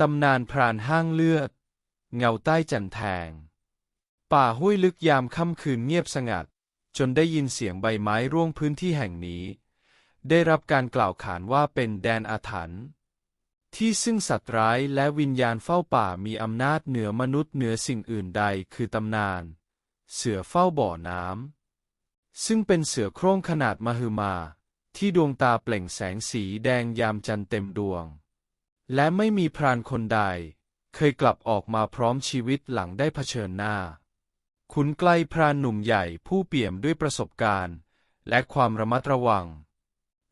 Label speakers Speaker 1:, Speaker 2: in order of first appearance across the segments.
Speaker 1: ตำนานพรานห้างเลือด เงาใต้จันแทง ป่าห้วยลึกยามค่ำคืนเงียบสงัด จนได้ยินเสียงใบไม้ร่วงพื้นที่แห่งนี้ ได้รับการกล่าวขานว่าเป็นแดนอาถรรพ์ที่ซึ่งสัตว์ร้ายและวิญญาณเฝ้าป่ามีอำนาจเหนือมนุษย์เหนือสิ่งอื่นใดคือตำนาน เสือเฝ้าบ่อน้ำซึ่งเป็นเสือโคร่งขนาดมหึมา ที่ดวงตาเปล่งแสงสีแดงยามจันทร์เต็มดวง และไม่มีพรานคนใด เคยกลับออกมาพร้อมชีวิตหลังได้เผชิญหน้า ขุนไกลพรานหนุ่มใหญ่ผู้เปี่ยมด้วยประสบการณ์ และความระมัดระวัง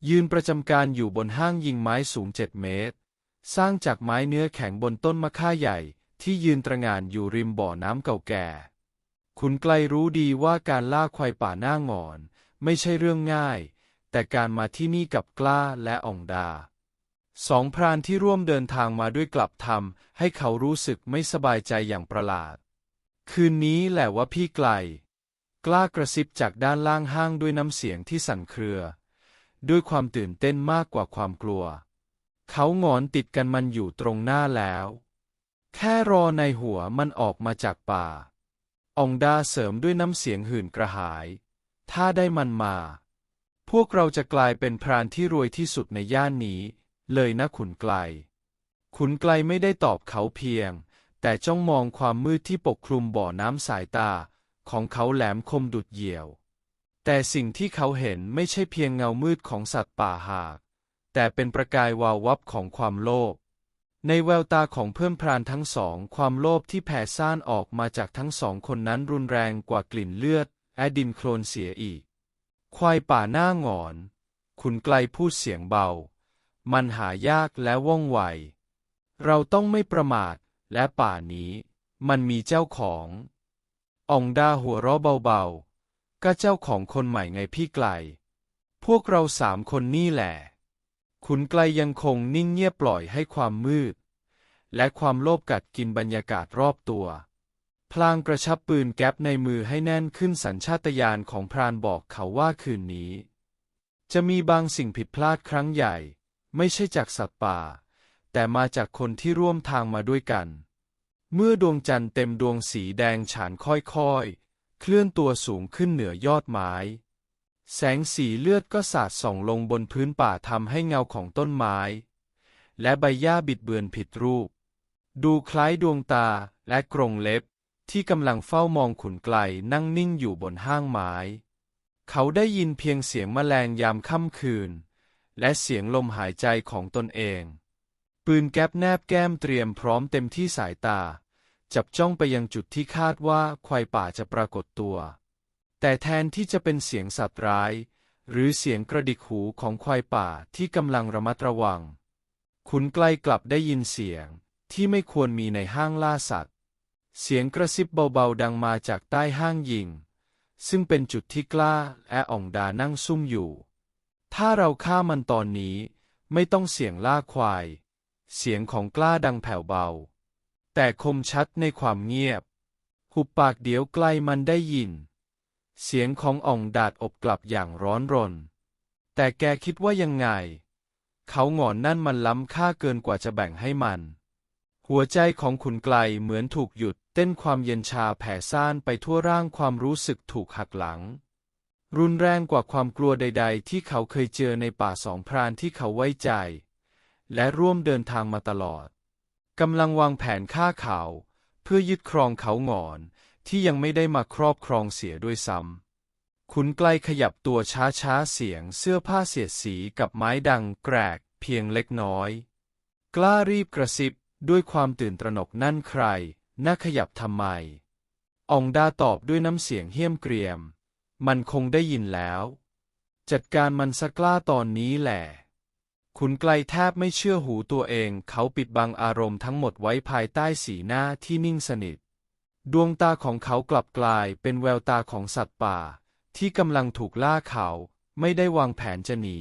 Speaker 1: ยืนประจำการอยู่บนห้างยิงไม้สูงเจ็ดเมตร สร้างจากไม้เนื้อแข็งบนต้นมะค่าใหญ่ที่ยืนตระงานอยู่ริมบ่อน้ำเก่าแก่ ขุนไกลรู้ดีว่าการล่าควายป่าหน้างอน ไม่ใช่เรื่องง่าย แต่การมาที่นี่กับกล้าและอ่องดา สองพรานที่ร่วมเดินทางมาด้วยกลับทำให้เขารู้สึกไม่สบายใจอย่างประหลาด คืนนี้แหละว่าพี่ไกล กล้ากระซิบจากด้านล่างห้างด้วยน้ำเสียงที่สั่นเครือ ด้วยความตื่นเต้นมากกว่าความกลัว เขาหงอนติดกันมันอยู่ตรงหน้าแล้ว แค่รอในหัวมันออกมาจากป่าอองดาเสริมด้วยน้ำเสียงหื่นกระหาย ถ้าได้มันมา พวกเราจะกลายเป็นพรานที่รวยที่สุดในย่านนี้ เลยนะขุนไกล ขุนไกลไม่ได้ตอบเขาเพียง แต่จ้องมองความมืดที่ปกคลุมบ่อน้ำสายตา ของเขาแหลมคมดุดเหี่ยว แต่สิ่งที่เขาเห็นไม่ใช่เพียงเงามืดของสัตว์ป่าหาก แต่เป็นประกายวาววับของความโลภในแววตาของเพื่อนพรานทั้งสอง ความโลภที่แผ่ซ่านออกมาจากทั้งสองคนนั้นรุนแรงกว่ากลิ่นเลือด แอดินโคลนเสียอีก ควายป่าหน้าหงอน ขุนไกลพูดเสียงเบา มันหายากและว่องไว เราต้องไม่ประมาทและป่านี้ มันมีเจ้าขององดาหัวเราะเบาๆ ก็เจ้าของคนใหม่ไงพี่ไกล พวกเราสามคนนี่แหละขุนไกลยังคงนิ่งเงียบปล่อยให้ความมืด และความโลภกัดกินบรรยากาศรอบตัว พลางกระชับปืนแก๊ปในมือให้แน่นขึ้นสัญชาตญาณของพรานบอกเขาว่าคืนนี้ จะมีบางสิ่งผิดพลาดครั้งใหญ่ ไม่ใช่จากสัตว์ป่า แต่มาจากคนที่ร่วมทางมาด้วยกัน เมื่อดวงจันทร์เต็มดวงสีแดงฉานค่อยๆ เคลื่อนตัวสูงขึ้นเหนือยอดไม้ แสงสีเลือดก็สาดส่องลงบนพื้นป่าทำให้เงาของต้นไม้ และใบหญ้าบิดเบือนผิดรูป ดูคล้ายดวงตาและกรงเล็บที่กำลังเฝ้ามองขุนไกลนั่งนิ่งอยู่บนห้างไม้ เขาได้ยินเพียงเสียงแมลงยามค่ำคืน และเสียงลมหายใจของตนเอง ปืนแก๊ปแนบแก้มเตรียมพร้อมเต็มที่สายตา จับจ้องไปยังจุดที่คาดว่าควายป่าจะปรากฏตัว แต่แทนที่จะเป็นเสียงสัตว์ร้าย หรือเสียงกระดิกหูของควายป่าที่กำลังระมัดระวังขุนไกล้กลับได้ยินเสียงที่ไม่ควรมีในห้างล่าสัตว์ เสียงกระซิบเบาๆดังมาจากใต้ห้างยิง ซึ่งเป็นจุดที่กล้าและอ่องดานั่งซุ่มอยู่ ถ้าเราฆ่ามันตอนนี้ไม่ต้องเสียงล่าควาย เสียงของกล้าดังแผ่วเบา แต่คมชัดในความเงียบ หุบปากเดี๋ยวใกล้มันได้ยิน เสียงของอ่องดาดอบกลับอย่างร้อนรน แต่แกคิดว่ายังไง เขาหงอนนั่นมันล้ำค่าเกินกว่าจะแบ่งให้มัน หัวใจของขุนไกลเหมือนถูกหยุดเต้นความเย็นชาแผ่ซ่านไปทั่วร่างความรู้สึกถูกหักหลัง รุนแรงกว่าความกลัวใด ๆ ที่เขาเคยเจอในป่าสองพรานที่เขาไว้ใจ และร่วมเดินทางมาตลอดกำลังวางแผนฆ่าเขา เพื่อยึดครองเขาหงอน ที่ยังไม่ได้มาครอบครองเสียด้วยซ้ำขุนไกลขยับตัวช้าๆเสียงเสื้อผ้าเสียดสีกับไม้ดังแกรกเพียงเล็กน้อย กล้ารีบกระซิบด้วยความตื่นตระหนกนั่นใคร น่าขยับทำไมอองดาตอบด้วยน้ำเสียงเหี้ยมเกรียม มันคงได้ยินแล้ว จัดการมันสักกล้าตอนนี้แหละขุนไกลแทบไม่เชื่อหูตัวเอง เขาปิดบังอารมณ์ทั้งหมดไว้ภายใต้สีหน้าที่นิ่งสนิท ดวงตาของเขากลับกลายเป็นแววตาของสัตว์ป่า ที่กำลังถูกล่าเขา ไม่ได้วางแผนจะหนี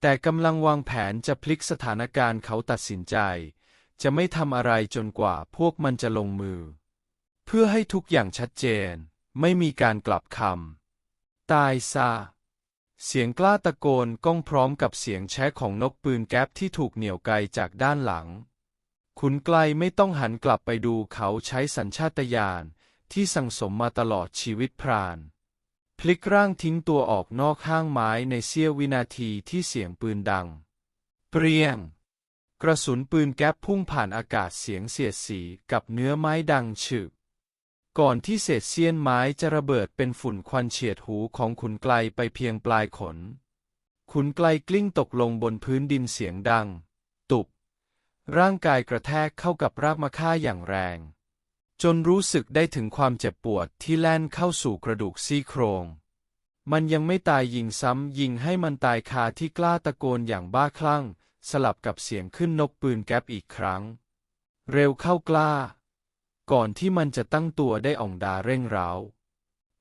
Speaker 1: แต่กำลังวางแผนจะพลิกสถานการณ์เขาตัดสินใจ จะไม่ทำอะไรจนกว่าพวกมันจะลงมือ เพื่อให้ทุกอย่างชัดเจน ไม่มีการกลับคำ ตายซะเสียงกล้าตะโกนก้องพร้อมกับเสียงแช้ของนกปืนแก๊ปที่ถูกเหนี่ยวไกจากด้านหลัง ขุนไกลไม่ต้องหันกลับไปดูเขาใช้สัญชาตญาณที่สั่งสมมาตลอดชีวิตพราน พลิกร่างทิ้งตัวออกนอกห้างไม้ในเสี้ยววินาทีที่เสียงปืนดัง เปรียง กระสุนปืนแก๊ปพุ่งผ่านอากาศเสียงเสียดสีกับเนื้อไม้ดังฉึก ก่อนที่เศษเสี้ยนไม้จะระเบิดเป็นฝุ่นควันเฉียดหูของขุนไกลไปเพียงปลายขน ขุนไกลกลิ้งตกลงบนพื้นดินเสียงดัง ตุบ ร่างกายกระแทกเข้ากับรากมะค่าอย่างแรง จนรู้สึกได้ถึงความเจ็บปวดที่แล่นเข้าสู่กระดูกซี่โครง มันยังไม่ตายยิงซ้ำยิงให้มันตายคาที่กล้าตะโกนอย่างบ้าคลั่ง สลับกับเสียงขึ้นนกปืนแก๊ปอีกครั้ง เร็วเข้ากล้า ก่อนที่มันจะตั้งตัวได้อ่องดาเร่งเร้า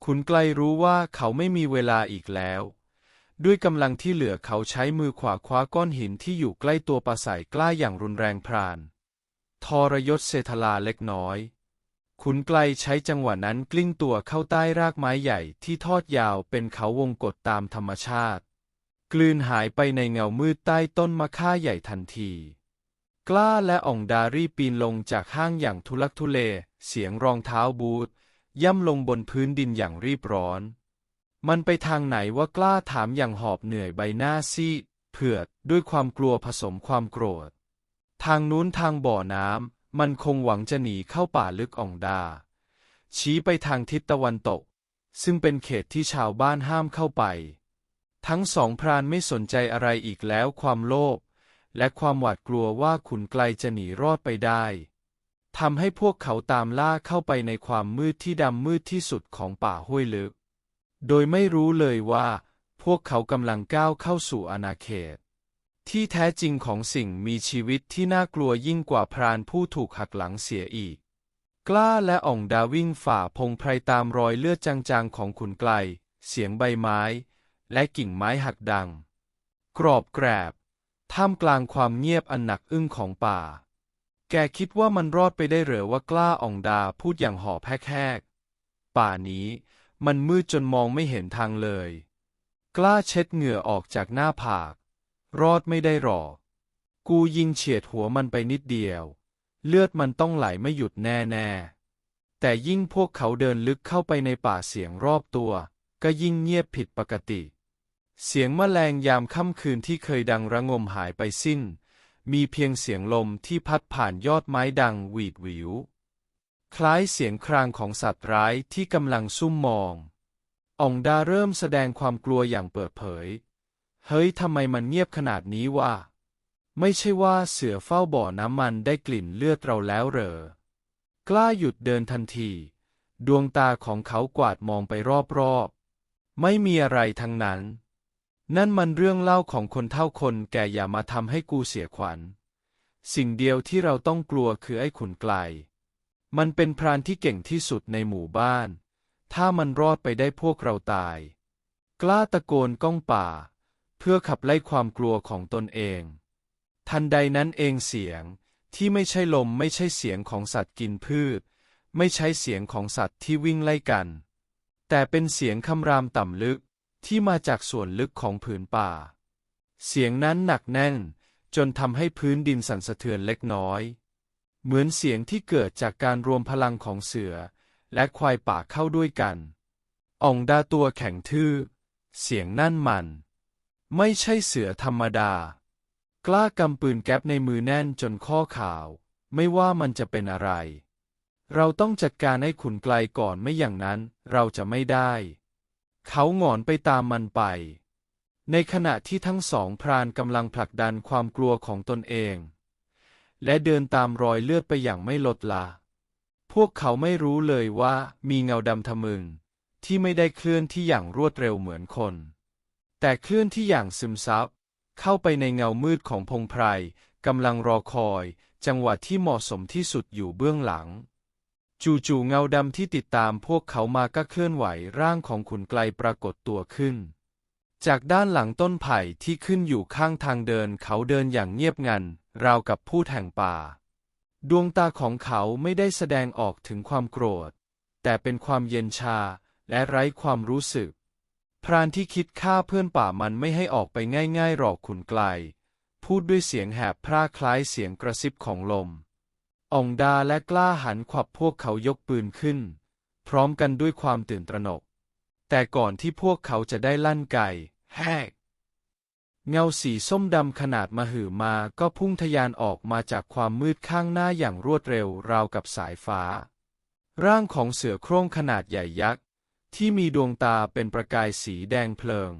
Speaker 1: ขุนไกลรู้ว่าเขาไม่มีเวลาอีกแล้ว ด้วยกำลังที่เหลือเขาใช้มือขวาคว้าก้อนหินที่อยู่ใกล้ตัวปลาใสกล้าอย่างรุนแรงพราน ทรยศเศรษฐลาเล็กน้อย ขุนไกลใช้จังหวะนั้นกลิ้งตัวเข้าใต้รากไม้ใหญ่ที่ทอดยาวเป็นเขาวงกฏตามธรรมชาติ กลืนหายไปในเงามืดใต้ต้นมะค่าใหญ่ทันที กล้าและอ่องดารีปีนลงจากห้างอย่างทุลักทุเล เสียงรองเท้าบูทย่ำลงบนพื้นดินอย่างรีบร้อน มันไปทางไหนว่ากล้าถามอย่างหอบเหนื่อยใบหน้าซีดเผือดด้วยความกลัวผสมความโกรธ ทางนู้นทางบ่อน้ำมันคงหวังจะหนีเข้าป่าลึกอ่องดา ชี้ไปทางทิศตะวันตก ซึ่งเป็นเขตที่ชาวบ้านห้ามเข้าไป ทั้งสองพรานไม่สนใจอะไรอีกแล้วความโลภ และความหวาดกลัวว่าขุนไกลจะหนีรอดไปได้ทำให้พวกเขาตามล่าเข้าไปในความมืดที่ดำมืดที่สุดของป่าห้วยลึก โดยไม่รู้เลยว่า พวกเขากำลังก้าวเข้าสู่อาณาเขต ที่แท้จริงของสิ่งมีชีวิตที่น่ากลัวยิ่งกว่าพรานผู้ถูกหักหลังเสียอีก กล้าและอ่องดาวิ่งฝ่าพงไพรตามรอยเลือดจางๆของขุนไกล เสียงใบไม้ และกิ่งไม้หักดัง กรอบแกรบ ท่ามกลางความเงียบอันหนักอึ้งของป่า แกคิดว่ามันรอดไปได้เหรือว่ากล้าอ่องดาพูดอย่างหอบแหกๆป่านี้มันมืดจนมองไม่เห็นทางเลย กล้าเช็ดเหงื่อออกจากหน้าผาก รอดไม่ได้หรอก กูยิงเฉียดหัวมันไปนิดเดียว เลือดมันต้องไหลไม่หยุดแน่ๆ แต่ยิ่งพวกเขาเดินลึกเข้าไปในป่าเสียงรอบตัว ก็ยิ่งเงียบผิดปกติ เสียงแมลงยามค่ำคืนที่เคยดังระงมหายไปสิ้น มีเพียงเสียงลมที่พัดผ่านยอดไม้ดังหวีดหวิว คล้ายเสียงครางของสัตว์ร้ายที่กำลังซุ่มมองอองดาเริ่มแสดงความกลัวอย่างเปิดเผย เฮ้ยทำไมมันเงียบขนาดนี้วะ ไม่ใช่ว่าเสือเฝ้าบ่อน้ำมันได้กลิ่นเลือดเราแล้วเหรอ กล้าหยุดเดินทันที ดวงตาของเขากวาดมองไปรอบๆ ไม่มีอะไรทั้งนั้น นั่นมันเรื่องเล่าของคนเท่าคนแก่อย่ามาทำให้กูเสียขวัญ สิ่งเดียวที่เราต้องกลัวคือไอ้ขุนไกล มันเป็นพรานที่เก่งที่สุดในหมู่บ้าน ถ้ามันรอดไปได้พวกเราตาย กล้าตะโกนก้องป่า เพื่อขับไล่ความกลัวของตนเอง ทันใดนั้นเองเสียงที่ไม่ใช่ลมไม่ใช่เสียงของสัตว์กินพืช ไม่ใช่เสียงของสัตว์ที่วิ่งไล่กัน แต่เป็นเสียงคำรามต่ำลึก ที่มาจากส่วนลึกของผืนป่า เสียงนั้นหนักแน่น จนทำให้พื้นดินสั่นสะเทือนเล็กน้อย เหมือนเสียงที่เกิดจากการรวมพลังของเสือ และควายป่าเข้าด้วยกันอ่องดาตัวแข็งทื่อ เสียงนั่นมัน ไม่ใช่เสือธรรมดา กล้ากำปืนแก๊ปในมือแน่นจนข้อข่าว ไม่ว่ามันจะเป็นอะไร เราต้องจัดการให้ขุนไกลก่อนไม่อย่างนั้นเราจะไม่ได้ เขาหงอนไปตามมันไป ในขณะที่ทั้งสองพรานกำลังผลักดันความกลัวของตนเอง และเดินตามรอยเลือดไปอย่างไม่ลดละ พวกเขาไม่รู้เลยว่ามีเงาดำทะมึง ที่ไม่ได้เคลื่อนที่อย่างรวดเร็วเหมือนคน แต่เคลื่อนที่อย่างซึมซับ เข้าไปในเงามืดของพงไพรกำลังรอคอย จังหวะที่เหมาะสมที่สุดอยู่เบื้องหลัง จู่ๆเงาดำที่ติดตามพวกเขามาก็เคลื่อนไหวร่างของขุนไกลปรากฏตัวขึ้น จากด้านหลังต้นไผ่ที่ขึ้นอยู่ข้างทางเดินเขาเดินอย่างเงียบงัน ราวกับผู้แห่งป่า ดวงตาของเขาไม่ได้แสดงออกถึงความโกรธ แต่เป็นความเย็นชาและไร้ความรู้สึก พรานที่คิดฆ่าเพื่อนป่ามันไม่ให้ออกไปง่ายๆหรอกขุนไกล พูดด้วยเสียงแหบพร่าคล้ายเสียงกระซิบของลม อ่องดาและกล้าหันขวับพวกเขายกปืนขึ้น พร้อมกันด้วยความตื่นตระหนก แต่ก่อนที่พวกเขาจะได้ลั่นไก่แฮก เงาสีส้มดำขนาดมหึมาก็พุ่งทะยานออกมาจากความมืดข้างหน้าอย่างรวดเร็วราวกับสายฟ้า ร่างของเสือโคร่งขนาดใหญ่ยักษ์ ที่มีดวงตาเป็นประกายสีแดงเพลิง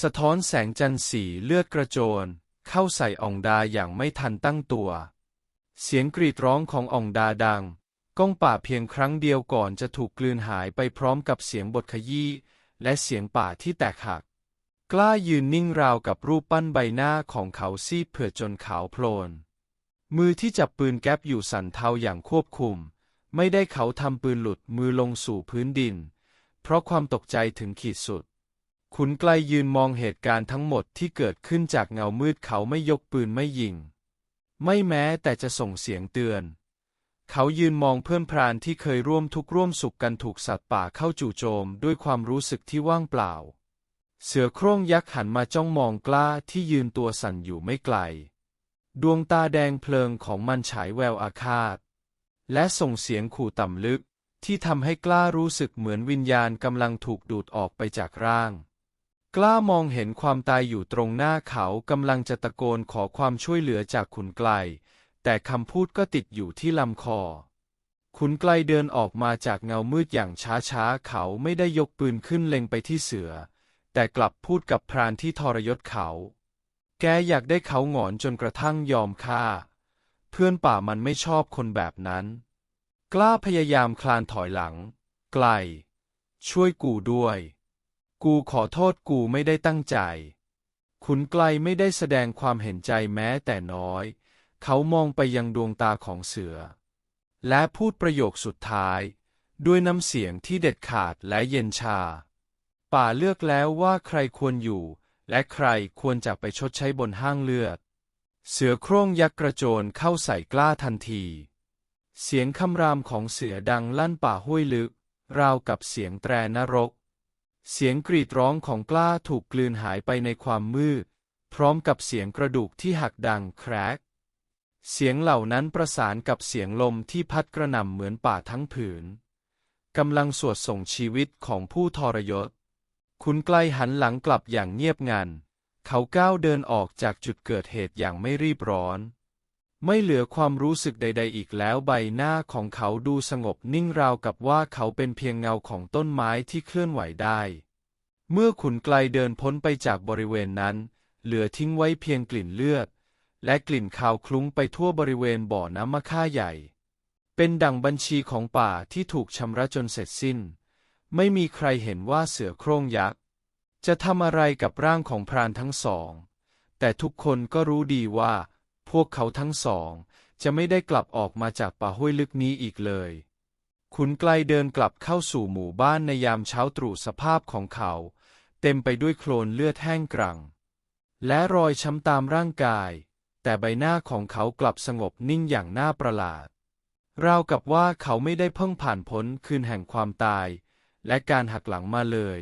Speaker 1: สะท้อนแสงจันทร์สีเลือดกระโจน เข้าใส่อ่องดาอย่างไม่ทันตั้งตัว เสียงกรีดร้องของอ่องดาดัง ก้องป่าเพียงครั้งเดียวก่อนจะถูกกลืนหายไปพร้อมกับเสียงบทขยี้และเสียงป่าที่แตกหัก กล้ายืนนิ่งราวกับรูปปั้นใบหน้าของเขาซีดเผื่อจนขาวโพลน มือที่จับปืนแก๊ปอยู่สั่นเทาอย่างควบคุม ไม่ได้เขาทำปืนหลุดมือลงสู่พื้นดิน เพราะความตกใจถึงขีดสุดขุนไกลยืนมองเหตุการณ์ทั้งหมดที่เกิดขึ้นจากเงามืดเขาไม่ยกปืนไม่ยิง ไม่แม้แต่จะส่งเสียงเตือน เขายืนมองเพื่อนพรานที่เคยร่วมทุกข์ร่วมสุขกันถูกสัตว์ป่าเข้าจู่โจมด้วยความรู้สึกที่ว่างเปล่า เสือโคร่งยักษ์หันมาจ้องมองกล้าที่ยืนตัวสั่นอยู่ไม่ไกล ดวงตาแดงเพลิงของมันฉายแววอาฆาต และส่งเสียงขู่ต่ำลึกที่ทำให้กล้ารู้สึกเหมือนวิญญาณกำลังถูกดูดออกไปจากร่าง กล้ามองเห็นความตายอยู่ตรงหน้าเขากำลังจะตะโกนขอความช่วยเหลือจากขุนไกล แต่คำพูดก็ติดอยู่ที่ลำคอ ขุนไกลเดินออกมาจากเงามืดอย่างช้าๆ เขาไม่ได้ยกปืนขึ้นเล็งไปที่เสือ แต่กลับพูดกับพรานที่ทรยศเขา แกอยากได้เขาหงอนจนกระทั่งยอมฆ่า เพื่อนป่ามันไม่ชอบคนแบบนั้น กล้าพยายามคลานถอยหลัง ไกล ช่วยกูด้วย กูขอโทษกูไม่ได้ตั้งใจ ขุนไกลไม่ได้แสดงความเห็นใจแม้แต่น้อย เขามองไปยังดวงตาของเสือ และพูดประโยคสุดท้าย ด้วยน้ำเสียงที่เด็ดขาดและเย็นชา ป่าเลือกแล้วว่าใครควรอยู่ และใครควรจะไปชดใช้บนห้างเลือด เสือโคร่งยักษ์กระโจนเข้าใส่กล้าทันที เสียงคำรามของเสือดังลั่นป่าห้วยลึก ราวกับเสียงแตรนรก เสียงกรีดร้องของกล้าถูกกลืนหายไปในความมืด พร้อมกับเสียงกระดูกที่หักดังแครก เสียงเหล่านั้นประสานกับเสียงลมที่พัดกระหน่ำเหมือนป่าทั้งผืนกำลังสวดส่งชีวิตของผู้ทรยศ คุณไกลหันหลังกลับอย่างเงียบงัน เขาก้าวเดินออกจากจุดเกิดเหตุอย่างไม่รีบร้อน ไม่เหลือความรู้สึกใด ๆ อีกแล้วใบหน้าของเขาดูสงบนิ่งราวกับว่าเขาเป็นเพียงเงาของต้นไม้ที่เคลื่อนไหวได้ เมื่อขุนไกลเดินพ้นไปจากบริเวณนั้น เหลือทิ้งไว้เพียงกลิ่นเลือด และกลิ่นคาวคลุ้งไปทั่วบริเวณบ่อน้ำมะค่าใหญ่ เป็นดังบัญชีของป่าที่ถูกชำระจนเสร็จสิ้น ไม่มีใครเห็นว่าเสือโคร่งยักษ์จะทำอะไรกับร่างของพรานทั้งสอง แต่ทุกคนก็รู้ดีว่า วกเขาทั้งสอง จะไม่ได้กลับออกมาจากป่าห้วยลึกนี้อีกเลยขุนไกลเดินกลับเข้าสู่หมู่บ้านในยามเช้าตรู่สภาพของเขา เต็มไปด้วยโคลนเลือดแห้งกรัง และรอยช้ำตามร่างกาย แต่ใบหน้าของเขากลับสงบนิ่งอย่างน่าประหลาด ราวกับว่าเขาไม่ได้เพิ่งผ่านพ้นคืนแห่งความตาย และการหักหลังมาเลย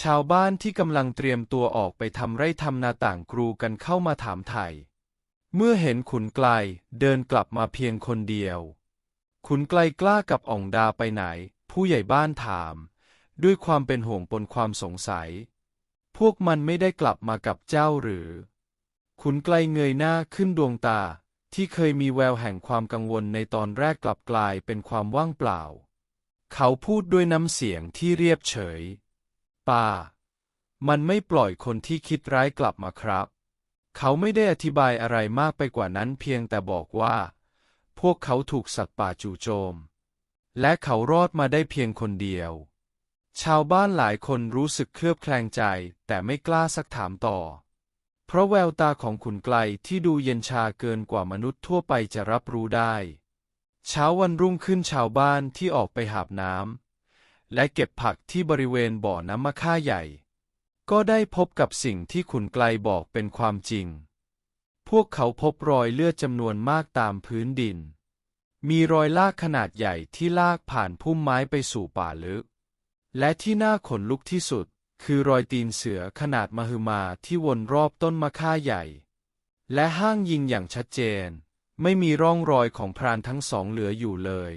Speaker 1: ชาวบ้านที่กำลังเตรียมตัวออกไปทำไร่ทำนาต่างกรูกันเข้ามาถามไถ่ เมื่อเห็นขุนไกลเดินกลับมาเพียงคนเดียว ขุนไกลกล้ากับอ่องดาไปไหน ผู้ใหญ่บ้านถาม ด้วยความเป็นห่วงปนความสงสัย พวกมันไม่ได้กลับมากับเจ้าหรือ ขุนไกลเงยหน้าขึ้นดวงตาที่เคยมีแววแห่งความกังวลในตอนแรกกลับกลายเป็นความว่างเปล่า เขาพูดด้วยน้ำเสียงที่เรียบเฉย ป่า มันไม่ปล่อยคนที่คิดร้ายกลับมาครับ เขาไม่ได้อธิบายอะไรมากไปกว่านั้นเพียงแต่บอกว่า พวกเขาถูกสัตว์ป่าจู่โจม และเขารอดมาได้เพียงคนเดียว ชาวบ้านหลายคนรู้สึกเคลือบแคลงใจ แต่ไม่กล้าซักถามต่อ เพราะแววตาของขุนไกลที่ดูเย็นชาเกินกว่ามนุษย์ทั่วไปจะรับรู้ได้ เช้าวันรุ่งขึ้นชาวบ้านที่ออกไปหาบน้ำและเก็บผักที่บริเวณบ่อน้ำมะค่าใหญ่ ก็ได้พบกับสิ่งที่ขุนไกลบอกเป็นความจริง พวกเขาพบรอยเลือดจำนวนมากตามพื้นดิน มีรอยลากขนาดใหญ่ที่ลากผ่านพุ่มไม้ไปสู่ป่าลึก และที่น่าขนลุกที่สุด คือรอยตีนเสือขนาดมหึมาที่วนรอบต้นมะค่าใหญ่ และห้างยิงอย่างชัดเจน ไม่มีร่องรอยของพรานทั้งสองเหลืออยู่เลย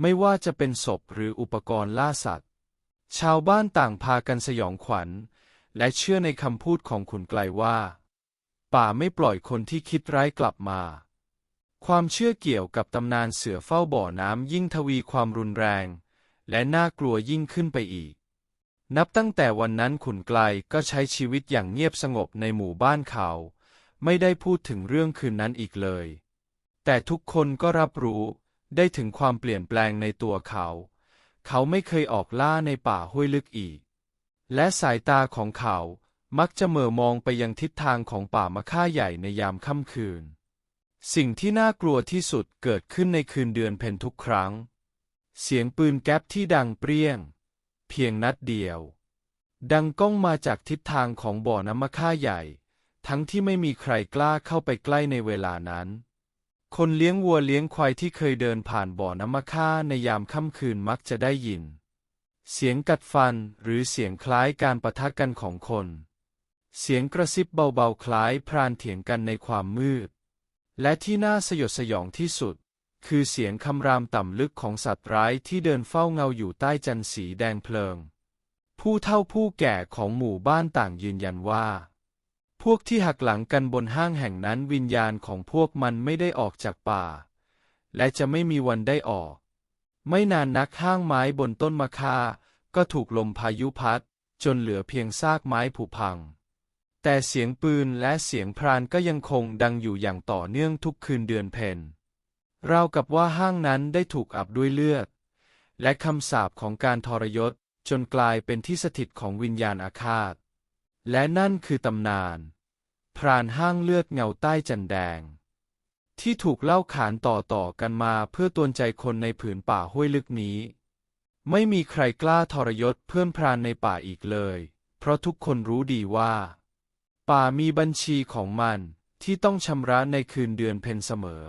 Speaker 1: ไม่ว่าจะเป็นศพหรืออุปกรณ์ล่าสัตว์ ชาวบ้านต่างพากันสยองขวัญ และเชื่อในคำพูดของขุนไกลว่า ป่าไม่ปล่อยคนที่คิดร้ายกลับมา ความเชื่อเกี่ยวกับตำนานเสือเฝ้าบ่อน้ำยิ่งทวีความรุนแรง และน่ากลัวยิ่งขึ้นไปอีก นับตั้งแต่วันนั้นขุนไกลก็ใช้ชีวิตอย่างเงียบสงบในหมู่บ้านเขา ไม่ได้พูดถึงเรื่องคืนนั้นอีกเลย แต่ทุกคนก็รับรู้ได้ถึงความเปลี่ยนแปลงในตัวเขา เขาไม่เคยออกล่าในป่าห้วยลึกอีก และสายตาของเขามักจะเหม่อมองไปยังทิศทางของป่ามะค่าใหญ่ในยามค่ำคืน สิ่งที่น่ากลัวที่สุดเกิดขึ้นในคืนเดือนเพ็ญทุกครั้ง เสียงปืนแก๊ปที่ดังเปรี้ยง เพียงนัดเดียว ดังก้องมาจากทิศทางของบ่อน้ำมะค่าใหญ่ ทั้งที่ไม่มีใครกล้าเข้าไปใกล้ในเวลานั้น คนเลี้ยงวัวเลี้ยงควายที่เคยเดินผ่านบ่อน้ำมะค่าในยามค่ำคืนมักจะได้ยิน เสียงกัดฟันหรือเสียงคล้ายการปะทะกันของคน เสียงกระซิบเบาๆคล้ายพรานเถียงกันในความมืด และที่น่าสยดสยองที่สุด คือเสียงคำรามต่ำลึกของสัตว์ร้ายที่เดินเฝ้าเงาอยู่ใต้จันทร์สีแดงเพลิง ผู้เฒ่าผู้แก่ของหมู่บ้านต่างยืนยันว่า พวกที่หักหลังกันบนห้างแห่งนั้นวิญญาณของพวกมันไม่ได้ออกจากป่า และจะไม่มีวันได้ออก ไม่นานนักห้างไม้บนต้นมะค่าก็ถูกลมพายุพัด จนเหลือเพียงซากไม้ผุพัง แต่เสียงปืนและเสียงพรานก็ยังคงดังอยู่อย่างต่อเนื่องทุกคืนเดือนเพ็ญราวกับว่าห้างนั้นได้ถูกอับด้วยเลือด และคำสาปของการทรยศจนกลายเป็นที่สถิตของวิญญาณอาฆาต และนั่นคือตำนาน พรานห้างเลือดเงาใต้จันแดง ที่ถูกเล่าขานต่อๆกันมาเพื่อตวนใจคนในผืนป่าห้วยลึกนี้ ไม่มีใครกล้าทรยศเพื่อนพรานในป่าอีกเลย เพราะทุกคนรู้ดีว่า ป่ามีบัญชีของมันที่ต้องชำระในคืนเดือนเพ็ญเสมอ